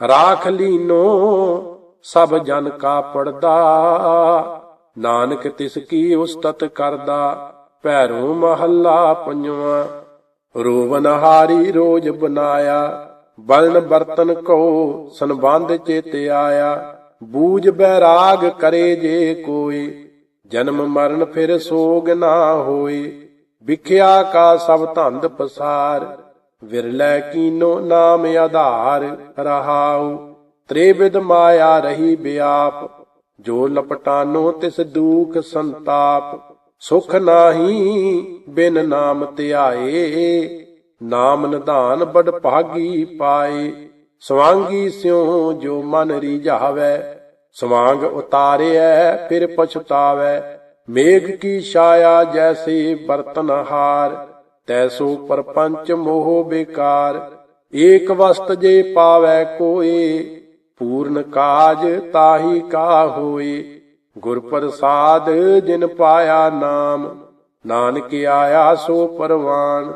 ਰਾਖ ਲੀਨੋ, ਸਭ ਜਨ ਕਾ ਪੜਦਾ। ਨਾਨਕ ਤਿਸ ਕੀ ਉਸਤਤ ਕਰਦਾ, ਭੈਰੋ ਮਹੱਲਾ ਪੰਜਵਾ। ਰੋਵਨ ਹਾਰੀ ਰੋਜ ਬਨਾਇਆ ਬਲਨ ਬਰਤਨ ਕੋ ਸੰਬੰਧ ਚੇਤ ਆਇਆ। ਬੂਝ ਬੈਰਾਗ ਕਰੇ ਜੇ ਕੋਈ, ਜਨਮ ਮਰਨ ਫਿਰ ਸੋਗ ਨਾ ਹੋਏ। ਵਿਖਿਆ ਕਾ ਸਭ ਧੰਦ ਪਸਾਰ ਵਿਰਲੇ ਕੀਨੋ ਨਾਮ ਆਧਾਰ ਰਹਾਉ ਤ੍ਰਿਵਿਧ ਮਾਇਆ ਰਹੀ ਬਿਆਪ, ਜੋ ਲਪਟਾਨੋ ਤਿਸ ਦੂਖ ਸੰਤਾਪ, ਸੁਖ ਨਾਹੀ ਬਿਨ ਨਾਮ ਧਿਆਏ, ਨਾਮ ਨਿਧਾਨ ਬੜ ਭਾਗੀ ਪਾਏ, ਸਵਾਂਗੀ ਸਿਉ ਜੋ ਮਨ ਰੀਝਾਵੈ, ਸਵਾਂਗ ਉਤਾਰਿਐ ਫਿਰ ਪਛਤਾਵੈ, ਮੇਘ ਕੀ ਛਾਇਆ ਜੈਸੇ ਬਰਤਨ ਹਾਰ ਤੈਸੋ ਪਰਪੰਚ ਮੋਹ ਬੇਕਾਰ, ਏਕ ਵਸਤ ਜੇ ਪਾਵੈ ਕੋਏ, ਪੂਰਨ ਕਾਜ ਤਾਹੀ ਕਾ ਹੋਏ। ਗੁਰ ਪ੍ਰਸਾਦ ਜਿਨ ਪਾਇਆ ਨਾਮ, ਨਾਨਕ ਆਇਆ ਸੋ ਪਰਵਾਨ।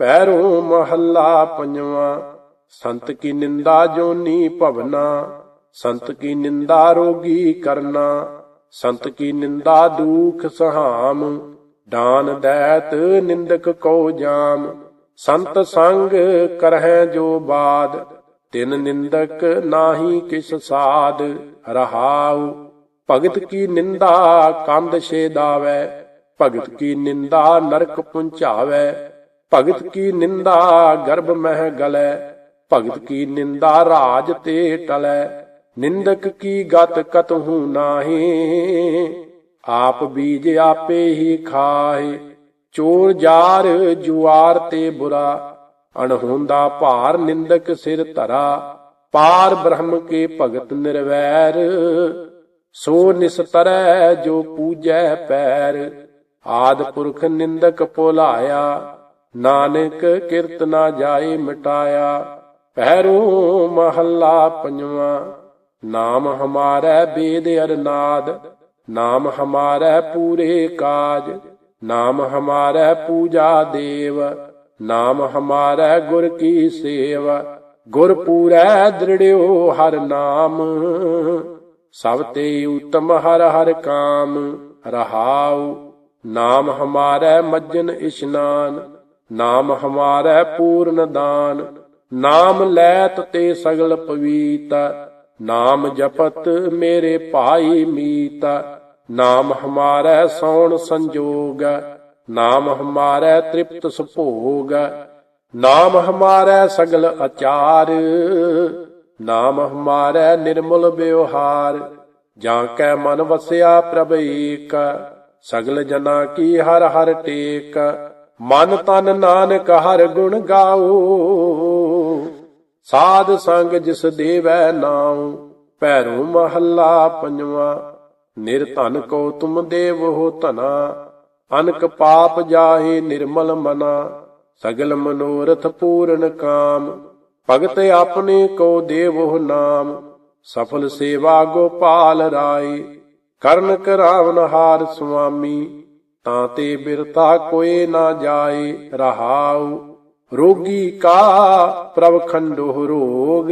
ਪੈਰੋਂ ਮਹੱਲਾ ਪੰਜਵਾ, ਸੰਤ ਕੀ ਨਿੰਦਾ ਜੋਨੀ ਭਵਨਾ। ਸੰਤ ਕੀ ਨਿੰਦਾ ਰੋਗੀ ਕਰਨਾ, ਸੰਤ ਕੀ ਨਿੰਦਾ ਦੁਖ ਸਹਾਮ। ਦਾਨ ਦੈਤ ਨਿੰਦਕ ਕੋ ਜਾਮ, ਸੰਤ ਸੰਗ ਕਰਹਿ ਜੋ ਬਾਦ, ਤਿਨ ਨਿੰਦਕ ਨਾਹੀ ਕਿਸ ਸਾਧ ਰਹਾਉ, ਭਗਤ ਕੀ ਨਿੰਦਾ ਕੰਧ ਛੇਦਾਵੈ ਭਗਤ ਕੀ ਨਿੰਦਾ ਨਰਕ ਪੁੰਚਾਵੈ ਭਗਤ ਕੀ ਨਿੰਦਾ ਗਰਭ ਮਹਿ ਗਲੈ, ਭਗਤ ਕੀ ਨਿੰਦਾ ਰਾਜ ਤੇ ਟਲੈ, ਨਿੰਦਕ ਕੀ ਗਤ ਕਤਹੂ ਨਾਹੀ। ਆਪ ਬੀਜ ਆਪੇ ਹੀ ਖਾਏ ਚੋਰ ਜਾਰ ਜੁਆਰ ਤੇ ਬੁਰਾ, ਅਣਹੋਂਦਾ ਭਾਰ ਨਿੰਦਕ ਸਿਰ ਧਰਾ, ਪਾਰ ਬ੍ਰਹਮ ਕੇ ਭਗਤ ਨਿਰਵੈਰ, ਸੋ ਨਿਸਤਰੈ ਜੋ ਪੂਜੈ ਪੈਰ, ਆਦ ਪੁਰਖ ਨਿੰਦਕ ਭੁਲਾਇਆ, ਨਾਨਕ ਕਿਰਤ ਨਾ ਜਾਏ ਮਿਟਾਇਆ ਪਹਿਰੋ ਮਹੱਲਾ ਪੰਜਵਾ, ਨਾਮ ਹਮਾਰਾ ਬੇਦ ਅਰਨਾਦ ਨਾਮ ਹਮਾਰਾ ਪੂਰੇ ਕਾਜ, ਨਾਮ ਹਮਾਰਾ ਪੂਜਾ ਦੇਵ, ਨਾਮ ਹਮਾਰਾ ਗੁਰ ਕੀ ਸੇਵ, ਗੁਰ ਪੂਰੈ ਦ੍ਰਿੜਿਓ ਹਰ ਨਾਮ। ਸਭ ਤੇ ਉਤਮ ਹਰ ਹਰ ਕਾਮ, ਰਹਾਉ, ਨਾਮ ਹਮਾਰਾ ਮੱਜਨ ਇਸ਼ਨਾਨ, ਨਾਮ ਹਮਾਰਾ ਪੂਰਨ ਦਾਨ, ਨਾਮ ਲੈਤ ਤੇ ਸਗਲ ਪਵੀਤ, ਨਾਮ ਜਪਤ ਮੇਰੇ ਭਾਈ ਮੀਤ। ਨਾਮ ਹਮਾਰਾ ਸੌਣ ਸੰਜੋਗ, ਨਾਮ ਹਮਾਰਾ ਤ੍ਰਿਪਤ ਸੁਭੋਗ, ਨਾਮ ਹਮਾਰਾ ਸਗਲ ਅਚਾਰ, ਨਾਮ ਹਮਾਰਾ ਨਿਰਮਲ ਵਿਵਹਾਰ, ਜਾਂ ਕੈ ਮਨ ਵਸਿਆ ਪ੍ਰਭ ਏਕ, ਸਗਲ ਜਨਾ ਕੀ ਹਰ ਹਰ ਟੇਕ, ਮਨ ਤਨ ਨਾਨਕ ਹਰ ਗੁਣ ਗਾਓ। ਸਾਧ ਸੰਗ ਜਿਸ ਦੇਵੈ ਨਾਉ, ਭੈਰੋ ਮਹੱਲਾ ਪੰਜਵਾ ਨਿਰਧਨ ਕੋ ਤੁਮ ਦੇਵ ਹੋ ਧਨਾ, ਅਨਕ ਪਾਪ ਜਾਹੇ ਨਿਰਮਲ ਮਨਾ, ਸਗਲ ਮਨੋਰਥ ਪੂਰਨ ਕਾਮ, ਭਗਤ ਆਪਣੇ ਕੋ ਦੇਵੋ ਨਾਮ, ਸਫਲ ਸੇਵਾ ਗੋਪਾਲ ਰਾਏ, ਕਰਨ ਕਰਾਵਨ ਹਾਰ ਸੁਆਮੀ, ਤਾਂ ਤੇ ਬਿਰਤਾ ਕੋਏ ਨਾ ਜਾਏ, ਰਹਾਉ, ਰੋਗੀ ਕਾ ਪ੍ਰਭ ਖੰਡੋ ਰੋਗ,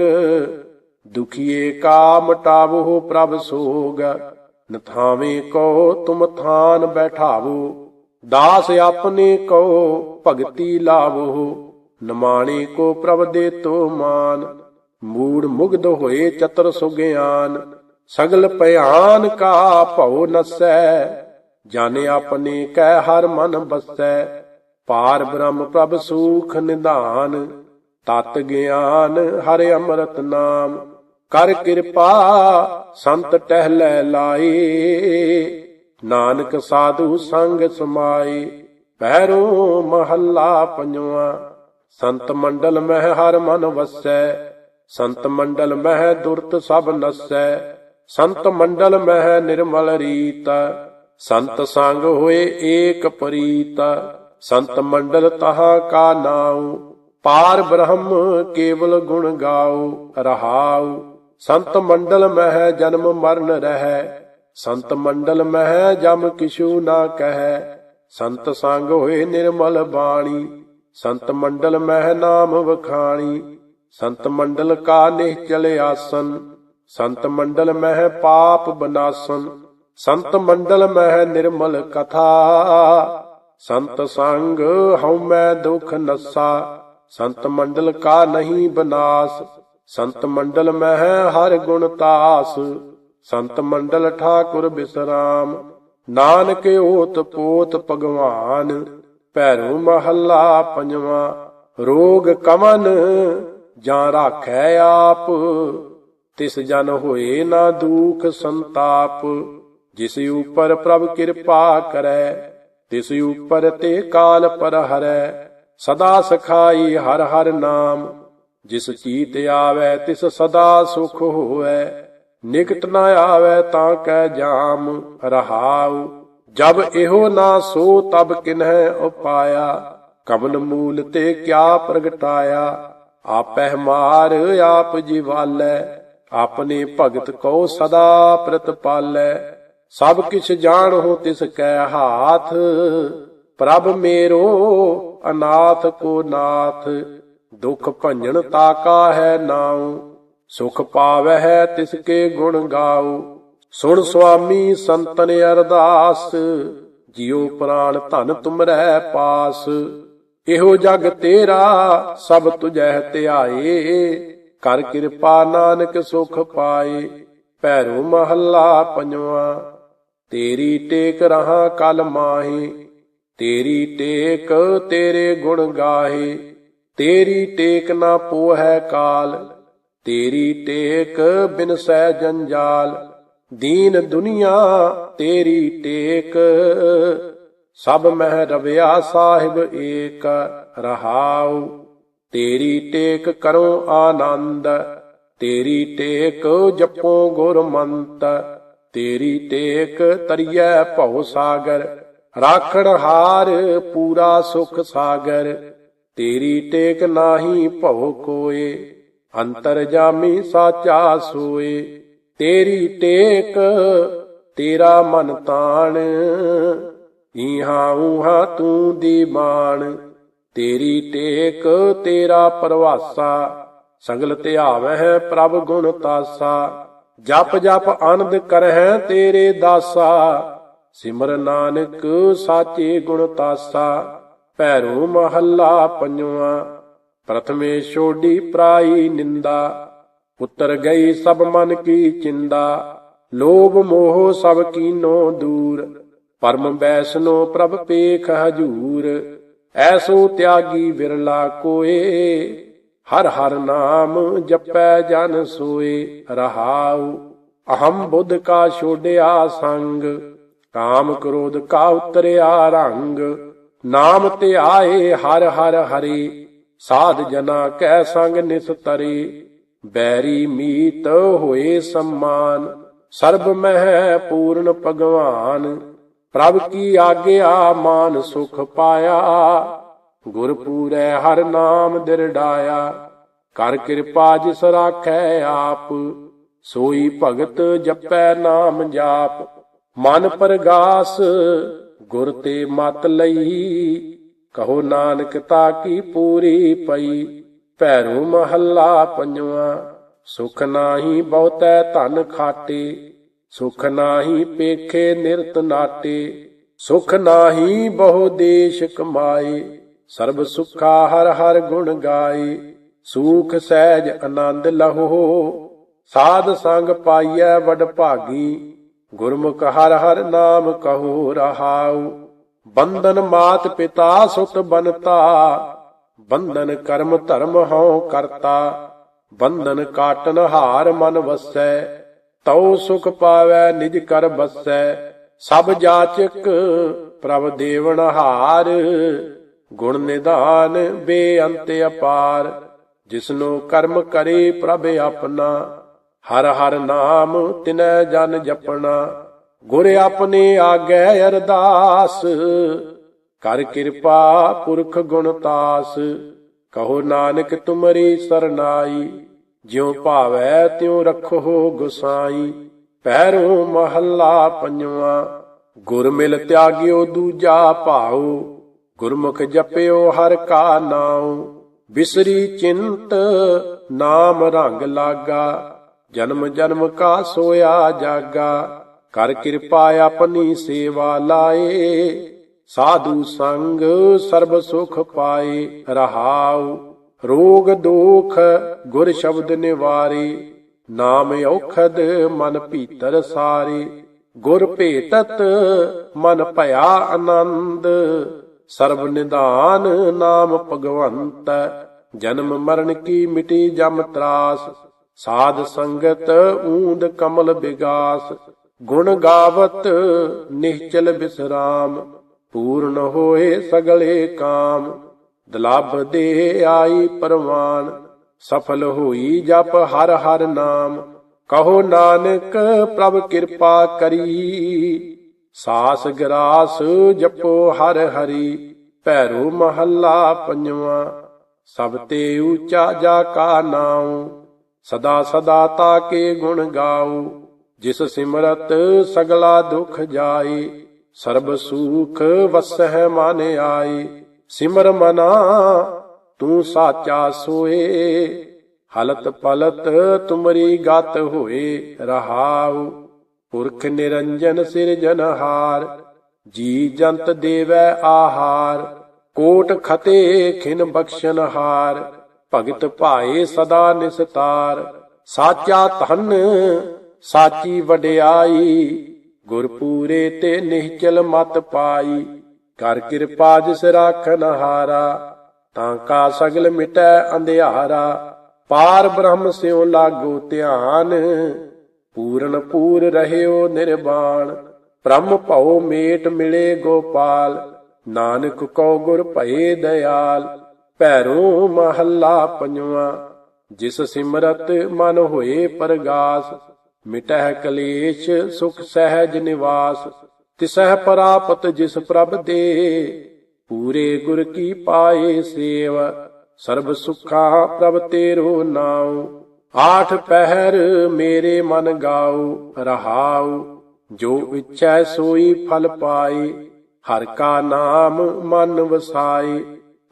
ਦੁਖੀਏ ਕਾ ਮਟਾਵੋ ਪ੍ਰਭ ਸੋਗ। ਨਥਾਵੇਂ ਕੋ ਤੁਮ ਥਾਨ ਬੈਠਾਵੋ, ਦਾਸ ਆਪਣੇ ਕੋ ਭਗਤੀ ਲਾਵੋ, ਨਮਾਣੇ ਕੋ ਪ੍ਰਭ ਦੇ ਤੋ ਮਾਨ, ਮੂੜ ਮੁਗਧ ਹੋਏ ਚਤਰ ਸੁਗਿਆਨ, ਸਗਲ ਭਿਆਨ ਕਾ ਭਉ ਨਸੈ ਜਾਣੇ ਆਪਣੇ ਕੈ ਹਰ ਮਨ ਬਸੈ, ਪਾਰ ਬ੍ਰਹਮ ਪ੍ਰਭ ਸੂਖ ਨਿਧਾਨ, ਤਤ ਗਿਆਨ ਹਰਿ ਅੰਮ੍ਰਿਤ ਨਾਮ। ਕਰ ਕਿਰਪਾ, ਸੰਤ ਟਹਿਲੇ ਲਾਏ। ਨਾਨਕ ਸਾਧੂ ਸੰਗ ਸਮਾਏ। ਪਹਿਰੋ ਮਹੱਲਾ ਪੰਜਵਾ। ਸੰਤ ਮੰਡਲ ਮਹਿ ਹਰ ਮਨ ਵਸੈ। ਸੰਤ ਮੰਡਲ ਮਹਿ ਦੁਰਤ ਸਭ ਨਸੈ। ਸੰਤ ਮੰਡਲ ਮਹਿ ਨਿਰਮਲ ਰੀਤ। ਸੰਤ ਸੰਗ ਹੋਏ ਏਕ ਪ੍ਰੀਤ। ਸੰਤ ਮੰਡਲ ਤਹਾ ਕਾ ਨਾਉ। ਪਾਰ ਬ੍ਰਹਮ ਕੇਵਲ ਗੁਣ ਗਾਉ। ਰਹਾਉ। ਸੰਤ ਮੰਡਲ ਮਹਿ ਜਨਮ ਮਰਨ ਰਹਿ। ਸੰਤ ਮੰਡਲ ਮਹਿ ਜਮ ਕਿਛੂ ਨਾ ਕਹੈ। ਸੰਤ ਸੰਗ ਹੋਏ ਨਿਰਮਲ ਬਾਣੀ। ਸੰਤ ਮੰਡਲ ਮਹਿ ਨਾਮ ਵਖਾਣੀ। ਸੰਤ ਮੰਡਲ ਕਾ ਨਿਹਚਲ ਆਸਨ। ਸੰਤ ਮੰਡਲ ਮਹਿ ਪਾਪ ਬਨਾਸਨ। ਸੰਤ ਮੰਡਲ ਮਹਿ ਨਿਰਮਲ ਕਥਾ। ਸੰਤ ਸੰਗ ਹਉ ਮੈਂ ਦੁਖ ਨਸਾ। ਸੰਤ ਮੰਡਲ ਕਾ ਨਹੀਂ ਬਨਾਸ। ਸੰਤ ਮੰਡਲ ਮਹਿ ਹਰ ਗੁਣ ਤਾਸ, ਸੰਤ ਮੰਡਲ ਠਾਕੁਰ ਬਿਸਰਾਮ। ਨਾਨਕ ਓਤ ਪੋਤ ਭਗਵਾਨ, ਭੈਰੂ ਮਹੱਲਾ ਪੰਜਵਾ। ਰੋਗ ਕਮਨ ਜਾਂ ਰਾਖੈ ਆਪ, ਤਿਸ ਜਨ ਹੋਏ ਨਾ ਦੁਖ ਸੰਤਾਪ। ਜਿਸ ਉਪਰ ਪ੍ਰਭ ਕਿਰਪਾ ਕਰੈ, ਤਿਸ ਉਪਰ ਤੇ ਕਾਲ ਪਰ ਹਰੈ ਸਦਾ ਸਖਾਈ ਹਰ ਹਰ ਨਾਮ। ਜਿਸ ਚੀਤ ਆਵੈ, ਤਿਸ ਸਦਾ ਸੁਖ ਹੋਵੈ। ਨਿਕਟ ਨਾ ਆਵੈ, ਤਾਂ ਕੈ ਜਾਮ ਰਹਾਉ। ਜਬ ਇਹੋ ਨਾ ਸੋ, ਤਬ ਕਿਨਹਿ ਉਪਾਇਆ। ਕਮਲ ਮੂਲ ਤੇ ਕਿਆ ਪ੍ਰਗਟਾਇਆ। ਆਪਹਿ ਮਾਰ ਆਪ ਜਿਵਾਲੈ। ਆਪਣੇ ਭਗਤ ਕੋ ਸਦਾ ਪ੍ਰਤਪਾਲੈ। ਸਭ ਕਿਛ ਜਾਣੋ ਤਿਸ ਕੈ ਹਾਥ। ਪ੍ਰਭ ਮੇਰੋ, ਅਨਾਥ ਕੋ ਨਾਥ। ਦੁਖ ਭੰਜਨ ਤਾਕਾ ਹੈ ਨਾਉ, ਸੁਖ ਪਾਵਹਿ ਤਿਸ ਕੇ ਗੁਣ ਗਾਉ। ਸੁਣ ਸੁਆਮੀ ਸੰਤਨ ਅਰਦਾਸ, ਜਿਉ ਪ੍ਰਾਣ ਧਨ ਤੁਮਰੈ ਪਾਸ। ਇਹੋ ਜਗ ਤੇਰਾ, ਸਭ ਤੁਝੈ ਧਿਆਏ। ਕਰ ਕਿਰਪਾ ਨਾਨਕ ਸੁਖ ਪਾਏ, ਭੈਰੋ ਮਹੱਲਾ ਪੰਜਵਾ। ਤੇਰੀ ਟੇਕ ਰਹਾ ਕਲ ਮਾਹੀ, ਤੇਰੀ ਟੇਕ ਤੇਰੇ ਗੁਣ ਗਾਹੇ। ਤੇਰੀ ਟੇਕ ਨਾ ਪੋਹੈ ਕਾਲ, ਤੇਰੀ ਟੇਕ ਬਿਨ ਸਹਿ ਜੰਜਾਲ। ਦੀਨ ਦੁਨੀਆ ਤੇਰੀ ਟੇਕ, ਸਭ ਮਹਿ ਰਵਿਆ ਸਾਹਿਬ ਏਕ, ਰਹਾਉ। ਤੇਰੀ ਟੇਕ ਕਰੋ ਆਨੰਦ, ਤੇਰੀ ਟੇਕ ਜਪੋ ਗੁਰਮੰਤ। ਤੇਰੀ ਟੇਕ ਤਰੀਐ ਭਉ ਸਾਗਰ, ਰਾਖਣ ਹਾਰ ਪੂਰਾ ਸੁਖ ਸਾਗਰ। ਤੇਰੀ ਟੇਕ ਨਾਹੀ ਭਉ ਕੋਏ, ਅੰਤਰ ਜਾਮੀ ਸਾਚਾ ਸੋਏ। ਤੇਰੀ ਟੇਕ, ਤੇਰਾ ਮਨ ਤਾਣ, ਈਹਾਂ ਊਹਾਂ ਤੂੰ ਦੀ ਬਾਣ ਤੇਰੀ ਟੇਕ, ਤੇਰਾ ਪਰਵਾਸਾ, ਸਗਲ ਧਿਆਵਹਿ ਪ੍ਰਭ ਗੁਣ ਤਾਸਾ। ਜਪ ਜਪ ਆਨੰਦ ਕਰਹਿ ਤੇਰੇ ਦਾਸਾ, ਸਿਮਰ ਨਾਨਕ ਸਾਚੇ ਗੁਣ ਤਾਸਾ। ਭੈਰੋ ਮਹੱਲਾ ਪੰਜਵਾ, ਪ੍ਰਥਮੇ ਛੋਡੀ ਪ੍ਰਾਈ ਨਿੰਦਾ ਉਤਰ ਗਈ ਸਭ ਮਨ ਕੀ ਚਿੰਦਾ, ਲੋਭ ਮੋਹ ਸਭ ਕੀਨੋ ਦੂਰ, ਪਰਮ ਬੈਸਨੋ ਪ੍ਰਭ ਪੇਖ ਹਜੂਰ, ਐਸੋ ਤਿਆਗੀ ਵਿਰਲਾ ਕੋਏ, ਹਰ ਹਰ ਨਾਮ ਜਪੈ ਜਨ ਸੋਏ, ਰਹਾਉ, ਅਹੰ ਬੁੱਧ ਕਾ ਛੋੜਿਆ ਸੰਗ, ਕਾਮ ਕ੍ਰੋਧ ਕਾ ਉਤਰਿਆ ਰੰਗ ਨਾਮ ਤੇ ਆਏ ਹਰ ਹਰ ਹਰੀ, ਸਾਧ ਜਨਾ ਕੈ ਸੰਗ ਨਿਸਤਰੀ ਬੈਰੀ ਮੀਤ ਹੋਏ ਸਮਾਨ, ਸਰਬ ਮਹਿ ਪੂਰਨ ਭਗਵਾਨ। ਪ੍ਰਭ ਕੀ ਆਗਿਆ ਮਾਨ ਸੁਖ ਪਾਇਆ, ਗੁਰ ਪੂਰੈ ਹਰ ਨਾਮ ਦਿਰਡਾਇਆ ਕਰ ਕਿਰਪਾ ਜਿਸ ਰਾਖੈ ਆਪ, ਸੋਈ ਭਗਤ ਜਪੈ ਨਾਮ ਜਾਪ। ਮਨ ਪਰਗਾਸ ਗੁਰ ਤੇ ਮਤ ਲਈ। ਕਹੋ ਨਾਨਕ ਤਾ ਕੀ ਪੂਰੀ ਪਈ। ਭੈਰੋ ਮਹੱਲਾ ਪੰਜਵਾ, ਸੁਖ ਨਾਹੀ ਬਹੁਤੈ ਧਨ ਖਾਤੇ ਸੁਖ ਨਾਹੀ ਪੇਖੇ ਨਿਰਤ ਨਾਟੇ। ਸੁਖ ਨਾਹੀ ਬਹੁ ਦੇਸ਼ ਕਮਾਏ। ਸਰਬ ਸੁਖਾ ਹਰ ਹਰ ਗੁਣ ਗਾਏ। ਸੂਖ ਸਹਿਜ ਆਨੰਦ ਲਹੋ। ਸਾਧ ਸੰਗ ਪਾਈਐ ਵਡ ਭਾਗੀ ਗੁਰਮੁਖ ਹਰ ਹਰ ਨਾਮ ਕਹੋ ਰਹਾਉ। ਬੰਧਨ ਮਾਤ ਪਿਤਾ ਸੁਤ ਬਨਤਾ ਬੰਧਨ ਕਰਮ ਧਰਮ ਹਉ ਕਰਤਾ। ਬੰਧਨ ਕਾਟਨ ਹਾਰ ਮਨ ਵਸੈ। ਤਉ ਸੁਖ ਪਾਵੈ ਨਿਜ ਕਰ ਬਸੈ। ਸਭ ਜਾਚਕ ਪ੍ਰਭ ਦੇਵਨ ਹਾਰ। ਗੁਣ ਨਿਦਾਨ ਬੇਅੰਤ ਅਪਾਰ। ਜਿਸਨੂੰ ਕਰਮ ਕਰੇ ਪ੍ਰਭ ਆਪਣਾ। ਹਰ ਹਰ ਨਾਮ ਤਿਨੈ ਜਨ ਜਪਣਾ। ਗੁਰ ਆਪਣੇ ਆਗੈ ਅਰਦਾਸ, ਕਰ ਕਿਰਪਾ ਪੁਰਖ ਗੁਣਤਾਸ ਕਹੋ ਨਾਨਕ ਤੁਮਰੀ ਸਰਨਾਈ, ਜਿਉ ਭਾਵੈ ਤਿਉ ਰਖੋ ਗੁਸਾਈ। ਪੈਰੋਂ ਮਹੱਲਾ ਪੰਜਵਾ, ਗੁਰ ਮਿਲ ਤਿਆਗਿਓ ਦੂਜਾ ਭਾਉ। ਗੁਰਮੁਖ ਜਪਿਓ ਹਰ ਕਾ ਨਾਉ। ਬਿਸਰੀ ਚਿੰਤ ਨਾਮ ਰੰਗ ਲਾਗਾ। ਜਨਮ ਜਨਮ ਕਾ ਸੋਇਆ ਜਾਗਾ। ਕਰ ਕਿਰਪਾ ਆਪਣੀ ਸੇਵਾ ਲਾਏ। ਸਾਧੂ ਸੰਗ ਸਰਬ ਸੁਖ ਪਾਏ। ਰਹਾਉ ਰੋਗ ਦੋਖ ਗੁਰ ਸ਼ਬਦ ਨਿਵਾਰੇ। ਨਾਮ ਔਖਦ ਮਨ ਭੀਤਰ ਸਾਰੇ। ਗੁਰ ਭੇਟਤ ਮਨ ਭਇਆ ਆਨੰਦ। ਸਰਬ ਨਿਦਾਨ ਨਾਮ ਭਗਵੰਤ। ਜਨਮ ਮਰਨ ਕੀ ਮਿਟੀ ਜਮ ਤਰਾਸ। ਸਾਧ ਸੰਗਤ ਊਂਦ ਕਮਲ ਬਿਗਾਸ, ਗੁਣ ਗਾਵਤ ਨਿਹਚਲ ਬਿਸਰਾਮ, ਪੂਰਨ ਹੋਏ ਸਗਲੇ ਕਾਮ, ਦਲਬ ਦੇ ਆਈ ਪਰਵਾਨ, ਸਫਲ ਹੋਈ ਜਪ ਹਰ ਹਰ ਨਾਮ, ਕਹੋ ਨਾਨਕ ਪ੍ਰਭ ਕਿਰਪਾ ਕਰੀ, ਸਾਸ ਗਰਾਸ ਜਪੋ ਹਰ ਹਰੀ, ਭੈਰੋ ਮਹੱਲਾ ਪੰਜਵਾ, ਸਭ ਤੇ ਊਚਾ ਜਾ ਕਾ ਨਾਉ ਸਦਾ ਸਦਾ ਤਾ ਕੇ ਗੁਣ ਗਾਉ ਜਿਸ ਸਿਮਰਤ ਸਗਲਾ ਦੁਖ ਜਾਏ, ਸਰਬ ਸੁਖ ਵਸਹਿ ਮਨ ਆਈ ਸਿਮਰ ਮਨਾ, ਤੂੰ ਸਾਚਾ ਸੋਏ, ਹਲਤ ਪਲਤ ਤੁਮਰੀ ਗਤ ਹੋਏ ਰਹਾਉ। ਪੁਰਖ ਨਿਰੰਜਨ ਸਿਰਜਨਹਾਰ ਜੀ ਜੰਤ ਦੇਵੈ ਆਹਾਰ, ਕੋਟ ਖਤੇ ਖਿਨ ਬਖਸ਼ਨਹਾਰ ਭਗਤ ਭਾਏ ਸਦਾ ਨਿਸਤਾਰ। ਸਾਚਾ ਧਨ, ਸਾਚੀ ਵਡਿਆਈ, ਗੁਰਪੂਰੇ ਤੇ ਨਿਹਚਲ ਮਤ ਪਾਈ। ਕਰ ਕਿਰਪਾ ਜਿਸ ਰਾਖਨ ਹਾਰਾ, ਤਾਂ ਕਾ ਸਗਲ ਮਿਟੈ ਅੰਧਿਆਰਾ। ਪਾਰ ਬ੍ਰਹਮ ਸਿਉ ਲਾਗੋ ਧਿਆਨ, ਪੂਰਨ ਪੂਰ ਰਹਿਓ ਨਿਰਵਾਣ। ਬ੍ਰਹਮ ਭਉ ਮੇਟ ਮਿਲੇ ਗੋਪਾਲ, ਨਾਨਕ ਕਉ ਗੁਰ ਭਏ ਦਇਆਲ। ਭੈਰੋ ਮਹੱਲਾ ਪੰਜਵਾ, ਜਿਸ ਸਿਮਰਤ ਮਨ ਹੋਏ ਪਰਗਾਸ, ਮਿਟਹਿ ਕਲੇਸ਼ ਸੁਖ ਸਹਿਜ ਨਿਵਾਸ, ਤਿਸਹਿ ਪਰਾਪਤ ਜਿਸ ਪ੍ਰਭ ਦੇ, ਪੂਰੇ ਗੁਰ ਕੀ ਪਾਏ ਸੇਵ, ਸਰਬ ਸੁਖਾ ਪ੍ਰਭ ਤੇਰੋ ਨਾਉ, ਆਠ ਪਹਿਰ ਮੇਰੇ ਮਨ ਗਾਉ, ਰਹਾਉ, ਜੋ ਇੱਛੈ ਸੋਈ ਫਲ ਪਾਏ, ਹਰ ਕਾ ਨਾਮ ਮਨ ਵਸਾਏ।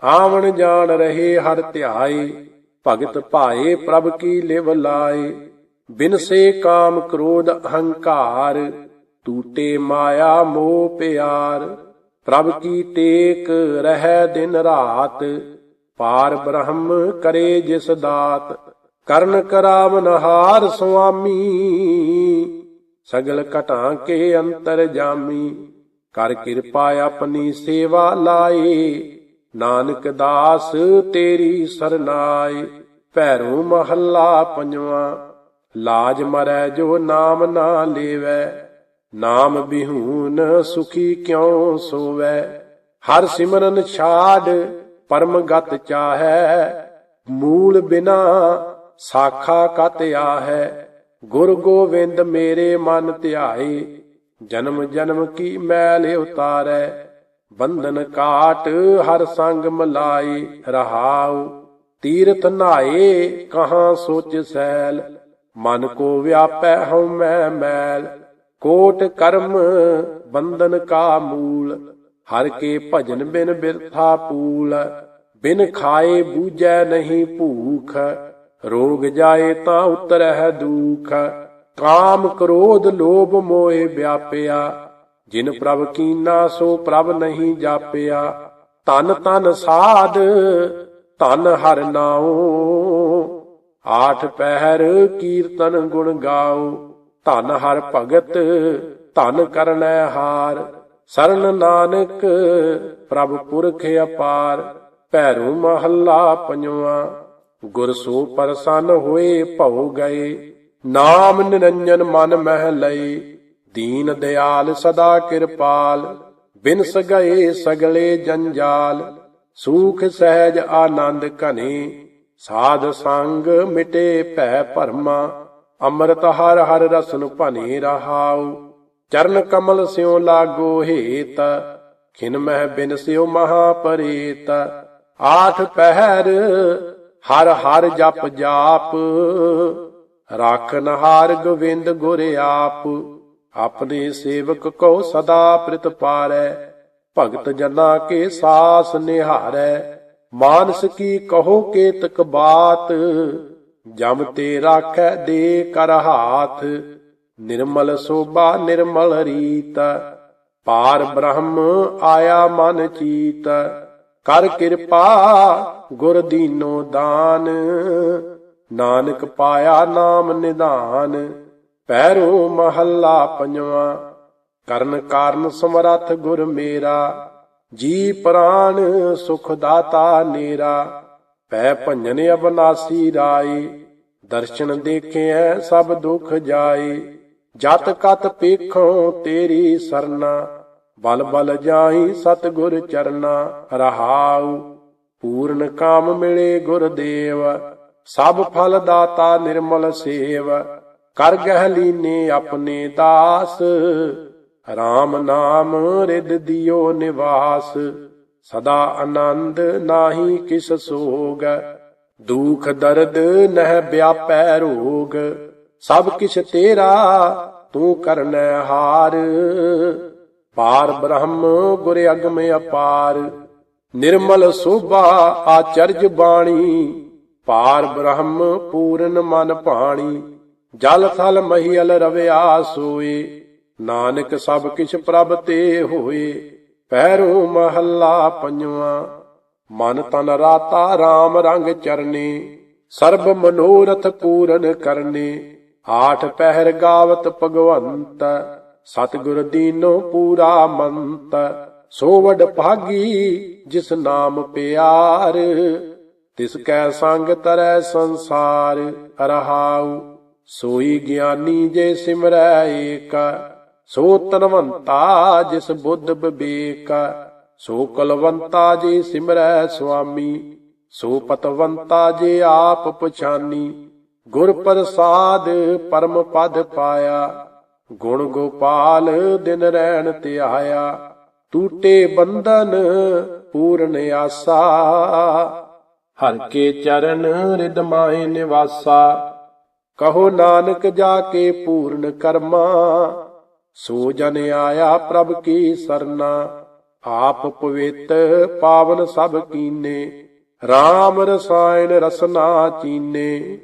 ਆਵਣ ਜਾਣ ਰਹੇ ਹਰ ਧਿਆਏ, ਭਗਤ ਭਾਏ ਪ੍ਰਭ ਕੀ ਲਿਵ ਲਾਏ। ਬਿਨ ਸੇ ਕਾਮ ਕ੍ਰੋਧ ਅਹੰਕਾਰ ਟੂਟੇ ਮਾਇਆ ਮੋਹ ਪਿਆਰ। ਪ੍ਰਭ ਕੀ ਟੇਕ ਰਹਿ ਦਿਨ ਰਾਤ, ਪਾਰ ਬ੍ਰਹਮ ਕਰੇ ਜਿਸ ਦਾਤ। ਕਰਨ ਕਰਾਵਨ ਹਾਰ ਸੁਆਮੀ, ਸਗਲ ਘਟਾਂ ਕੇ ਅੰਤਰ ਜਾਮੀ। ਕਰ ਕਿਰਪਾ ਆਪਣੀ ਸੇਵਾ ਲਾਏ ਨਾਨਕ ਦਾਸ ਤੇਰੀ ਸਰਨਾਏ, ਭੈਰੋ ਮਹੱਲਾ ਪੰਜਵਾ। ਲਾਜ ਮਰੈ ਜੋ ਨਾਮ ਨਾ ਲੇਵੈ, ਨਾਮ ਬਿਹੂਨ ਸੁਖੀ ਕਿਉ ਸੋਵੈ। ਹਰ ਸਿਮਰਨ ਛਾੜ ਪਰਮ ਗਤ ਚਾਹੈ, ਮੂਲ ਬਿਨਾ ਸਾਖਾ ਕਤ ਆਹੈ। ਗੁਰ ਗੋਵਿੰਦ ਮੇਰੇ ਮਨ ਧਿਆਏ, ਜਨਮ ਜਨਮ ਕੀ ਮੈਲ ਉਤਾਰੈ। ਬੰਧਨ ਕਾਟ ਹਰ ਸੰਗ ਮਲਾਈ ਰਹਾਉ, ਤੀਰਥ ਨਾਏ ਕਹਾ ਸੋਚ ਸੈਲ, ਮਨ ਕੋ ਵਿਆਪੈ ਹਉ ਮੈਂ ਮੈਲ, ਕੋਟ ਕਰਮ ਬੰਧਨ ਕਾ ਮੂਲ, ਹਰ ਕੇ ਭਜਨ ਬਿਨ ਬਿਰਥਾ ਪੂਲ, ਬਿਨ ਖਾਏ ਬੂਝੈ ਨਹੀਂ ਭੂਖ, ਰੋਗ ਜਾਏ ਤਾਂ ਉਤਰਹਿ ਦੁਖ, ਕਾਮ ਕ੍ਰੋਧ ਲੋਭ ਮੋਏ ਵਿਆਪਿਆ ਜਿਨ ਪ੍ਰਭ ਕੀਨਾ ਸੋ ਪ੍ਰਭ ਨਹੀਂ ਜਾਪਿਆ ਤਨ ਤਨ ਸਾਧ, ਧਨ ਹਰ ਨਾਉ। ਆਠ ਪਹਿਰ ਕੀਰਤਨ ਗੁਣ ਗਾਓ ਧਨ ਹਰ ਭਗਤ, ਧਨ ਕਰਨੈ ਹਾਰ। ਸਰਨ ਨਾਨਕ, ਪ੍ਰਭ ਪੁਰਖ ਅਪਾਰ, ਭੈਰੂ ਮਹੱਲਾ ਪੰਜਵਾ। ਗੁਰ ਸੋ ਪਰਸਨ ਹੋਏ ਭਉ ਗਏ, ਨਾਮ ਨਿਰੰਜਨ ਮਨ ਮਹਿ ਲਈ ਦੀਨ ਦਿਆਲ ਸਦਾ ਕਿਰਪਾਲ ਬਿਨਸ ਗਏ ਸਗਲੇ ਜੰਜਾਲ, ਸੂਖ ਸਹਿਜ ਆਨੰਦ ਘਨੇ, ਸਾਧ ਸੰਗ ਮਿਟੇ ਭੈ ਭਰਮਾ, ਅੰਮ੍ਰਿਤ ਹਰ ਹਰ ਰਸਨ ਭਨੇ ਰਹਾਉ, ਚਰਨ ਕਮਲ ਸਿਉ ਲਾਗੋ ਹੇਤ, ਖਿਨ ਮਹਿ ਬਿਨ ਸਿਉ ਮਹਾ ਪਰੇਤ, ਆਠ ਪਹਿਰ ਹਰ ਹਰ ਜਪ ਜਾਪ ਰਾਖਨ ਹਾਰ ਗੋਵਿੰਦ ਗੁਰ ਆਪ। ਆਪਣੇ ਸੇਵਕ ਕੋ ਸਦਾ ਪ੍ਰਿਤ ਪਾਰੈ, ਭਗਤ ਜਨਾ ਕੇ ਸਾਸ ਨਿਹਾਰੈ। ਮਾਨਸ ਕੀ ਕਹੋ ਕੇਤਕ ਬਾਤ, ਜਮ ਤੇ ਰਾਖੈ ਦੇ ਕਰ ਹਾਥ। ਨਿਰਮਲ ਸੋਭਾ ਨਿਰਮਲ ਰੀਤ, ਪਾਰ ਬ੍ਰਹਮ ਆਇਆ ਮਨ ਚੀਤ। ਕਰ ਕਿਰਪਾ ਗੁਰ ਦੀਨੋ ਦਾਨ, ਨਾਨਕ ਪਾਇਆ ਨਾਮ ਨਿਧਾਨ। ਪੈਰੋ ਮਹੱਲਾ ਪੰਜਵਾਂ, ਕਰਨ ਕਾਰਨ ਸਮਰੱਥ ਗੁਰ ਮੇਰਾ, ਜੀ ਪ੍ਰਾਨ ਸੁਖ ਦਾਤਾ ਨੇਰਾ। ਪੈ ਭੰਜਨ ਅਬਨਾਸੀ ਰਾਏ, ਦਰਸ਼ਨ ਦੇਖਿਐ ਸਭ ਦੁਖ ਜਾਏ। ਜਤ ਕਤ ਪੇਖੋਂ ਤੇਰੀ ਸਰਨਾ, ਬਲ ਬਲ ਜਾਈ ਸਤਿਗੁਰ ਚਰਨਾ, ਰਹਾਉ, ਪੂਰਨ ਕਾਮ ਮਿਲੇ ਗੁਰਦੇਵ ਸਭ ਫਲ ਦਾਤਾ ਨਿਰਮਲ ਸੇਵ। ਕਰ ਗਹਿ ਲੀਨੇ ਆਪਣੇ ਦਾਸ। RAM ਨਾਮ ਰਿਦ ਦਿਓ ਨਿਵਾਸ। ਸਦਾ ਆਨੰਦ ਨਾਹੀ ਕਿਸ ਸੋਗ। ਦੁਖ ਦਰਦ ਨਹਿ ਵਿਆਪੈ ਰੋਗ। ਸਭ ਕਿਛ ਤੇਰਾ ਤੂੰ ਕਰਨੈ ਹਾਰ। ਪਾਰ ਬ੍ਰਹਮ ਗੁਰ ਅਗਮ ਅਪਾਰ। ਨਿਰਮਲ ਸੋਭਾ ਆਚਰਜ ਬਾਣੀ। ਪਾਰ ਬ੍ਰਹਮ ਪੂਰਨ ਮਨ ਭਾਣੀ। ਜਲ ਥਲ ਮਹੀਲ ਰਵਿਆ ਸੋਏ ਨਾਨਕ ਸਭ ਕਿਛ ਪ੍ਰਭ ਤੇ ਹੋਏ ਪੈਰੋ ਮਹੱਲਾ ਪੰਜਵਾ, ਮਨ ਤਨ ਰਾਤਾ RAM ਰੰਗ ਚਰਨੇ, ਸਰਬ ਮਨੋਰਥ ਪੂਰਨ ਕਰਨੇ। ਆਠ ਪਹਿਰ ਗਾਵਤ ਭਗਵੰਤ, ਸਤਿਗੁਰ ਦੀਨੋ ਪੂਰਾ ਮੰਤ। ਸੋਵਡ ਭਾਗੀ ਜਿਸ ਨਾਮ ਪਿਆਰ, ਤਿਸ ਕੈ ਸੰਗ ਤਰੈ ਸੰਸਾਰ, ਰਹਾਉ। ਸੋਈ ਗਿਆਨੀ ਜੇ ਸਿਮਰੈ ਏਕ, ਸੋ ਤਨਵੰਤਾ ਜਿਸ ਬੁੱਧ ਵਿਵੇਕ ਸੋ ਕਲਵੰਤਾ ਜੇ ਸਿਮਰੈ ਸੁਆਮੀ, ਸੋ ਪਤਵੰਤਾ ਜੇ ਆਪ ਪਛਾਨੀ, ਗੁਰ ਪ੍ਰਸਾਦ ਪਰਮ ਪਦ ਪਾਇਆ, ਗੁਣ ਗੋਪਾਲ ਦਿਨ ਰਹਿਣ ਤੇ ਆਇਆ ਟੂਟੇ ਬੰਧਨ ਪੂਰਨ ਆਸਾ, ਹਰ ਕੇ ਚਰਨ ਰਿਦ ਮਾਏ ਨਿਵਾਸਾ ਕਹੋ ਨਾਨਕ ਜਾ ਕੇ ਪੂਰਨ ਕਰਮਾ, ਸੋ ਜਨ ਆਇਆ ਪ੍ਰਭ ਕੀ ਸਰਨਾ, ਆਪ ਪਵਿੱਤ ਪਾਵਨ ਸਭ ਕੀਨੇ RAM ਰਸਾਇਣ ਰਸਨਾ ਚੀਨੇ।